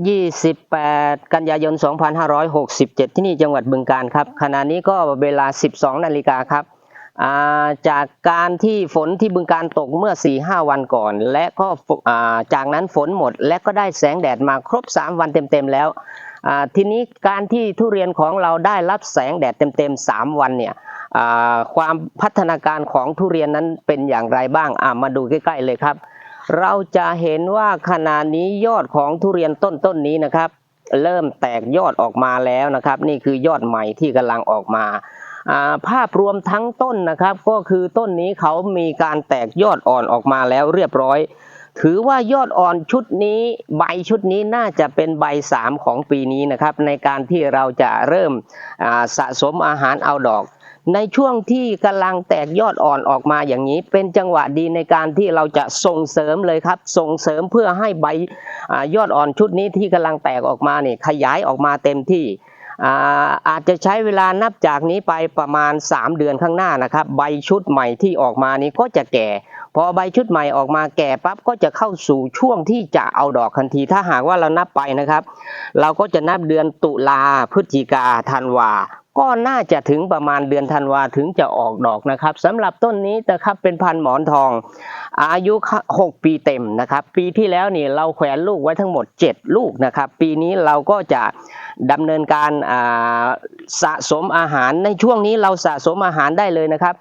28 กันยายน 2567 ที่นี่จังหวัดบึงการครับ ขณะนี้ก็เวลา 12 นาฬิกาครับ จากการที่ฝนที่บึงการตกเมื่อ 4-5 วันก่อน และก็จากนั้นฝนหมด และก็ได้แสงแดดมาครบ 3 วันเต็มๆแล้ว ทีนี้การที่ทุเรียนของเราได้รับแสงแดดเต็มๆ 3 วันเนี่ยความพัฒนาการของทุเรียนนั้นเป็นอย่างไรบ้างามาดูใกล้ๆเลยครับ เราจะเห็นว่าขณะนี้ยอดของทุเรียนต้นต้นนี้นะครับ เริ่มแตกยอดออกมาแล้วนะครับ นี่คือยอดใหม่ที่กำลังออกมาภาพรวมทั้งต้นนะครับก็คือต้นนี้เขามีการแตกยอดอ่อนออกมาแล้วเรียบร้อย ถือว่ายอดอ่อนชุดนี้ ใบชุดนี้น่าจะเป็นใบสามของปีนี้นะครับ ในการที่เราจะเริ่มสะสมอาหารเอาดอก ในช่วงที่กำลังแตกยอดอ่อนออกมาอย่างนี้ เป็นจังหวะดีในการที่เราจะส่งเสริมเลยครับ ส่งเสริมเพื่อให้ใบอยอดอ่อนชุดนี้ที่กำลังแตกออกมาเนี่ยขยายออกมาเต็มที่อาอาจจะใช้เวลานับจากนี้ไปประมาณ 3 เดือนข้างหน้านะครับ ใบชุดใหม่ที่ออกมานี้ก็จะแก่ พอใบชุดใหม่ออกมาแก่ปั๊บก็จะเข้าสู่ช่วงที่จะเอาดอกทันที ถ้าหากว่าเรานับไปนะครับ เราก็จะนับเดือนตุลาพฤศจิกาธันวา ก็น่าจะถึงประมาณเดือนธันวาถึงจะออกดอกนะครับสำหรับต้นนี้นะครับเป็นพันธุ์หมอนทอง อายุ 6 ปีเต็มนะครับ ปีที่แล้วนี่เราแขวนลูกไว้ทั้งหมด 7 ลูกนะครับ ปีนี้เราก็จะดำเนินการาสะสมอาหารในช่วงนี้เราสะสมอาหารได้เลยนะครับ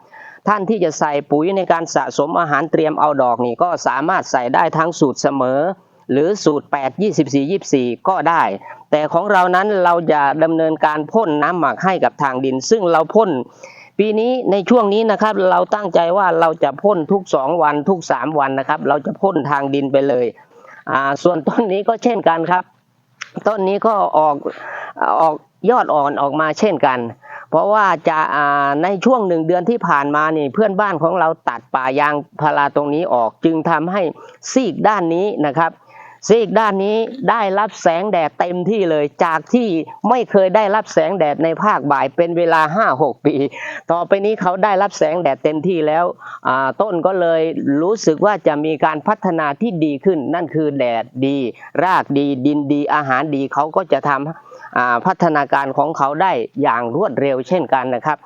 ท่านที่จะใส่ปุ๋ยในการสะสมอาหารเตรียมเอาดอกนี่ก็สามารถใส่ได้ทั้งสูตรเสมอ หรือสูตร 8 24 24 ก็ได้ แต่ของเรานั้นเราจะดำเนินการพ่นน้ำหมักให้กับทางดิน ซึ่งเราพ่นปีนี้ในช่วงนี้นะครับ เราตั้งใจว่าเราจะพ่นทุก 2 วันทุก 3 วันนะครับ เราจะพ่นทางดินไปเลยอ่าส่วนต้นนี้ก็เช่นกันครับ ต้นนี้ก็ออกออกยอดอ่อนออกมาเช่นกัน เพราะว่าจะาในช่วงหนึ่งเดือนที่ผ่านมานี่เพื่อนบ้านของเราตัดป่ายางพาราตรงนี้ออก จึงทำให้ซีกด้านนี้นะครับ ซีกด้านนี้ได้รับแสงแดดเต็มที่เลย จากที่ไม่เคยได้รับแสงแดดในภาคบ่ายเป็นเวลา 5-6 ปี ต่อไปนี้เขาได้รับแสงแดดเต็มที่แล้วต้นก็เลยรู้สึกว่าจะมีการพัฒนาที่ดีขึ้น นั่นคือแดดดี รากดีดินดีอาหารดีเขาก็จะทำพัฒนาการของเขาได้อย่างรวดเร็วเช่นกันนะครับ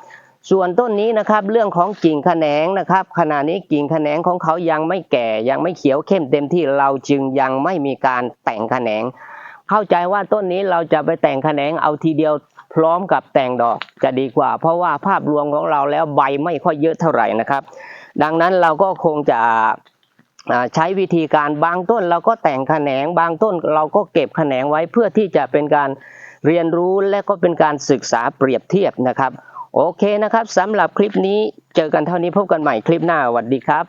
ส่วนต้นนี้นะครับเรื่องของกิ่งแขนงนะครับ ขณะนี้กิ่งแขนงของเขายังไม่แก่ยังไม่เขียวเข้มเต็มที่เราจึงยังไม่มีการแต่งแขนง เข้าใจว่าต้นนี้เราจะไปแต่งแขนงเอาทีเดียวพร้อมกับแต่งดอกจะดีกว่า เพราะว่าภาพรวมของเราแล้วใบไม่ค่อยเยอะเท่าไหร่นะครับ ดังนั้นเราก็คงจะใช้วิธีการบางต้นเราก็แต่งแขนงบางต้นเราก็เก็บแขนงไว้เพื่อที่จะเป็นการเรียนรู้และก็เป็นการศึกษาเปรียบเทียบนะครับ โอเคนะครับสำหรับคลิปนี้เจอกันเท่านี้พบกันใหม่คลิปหน้าสวัสดีครับ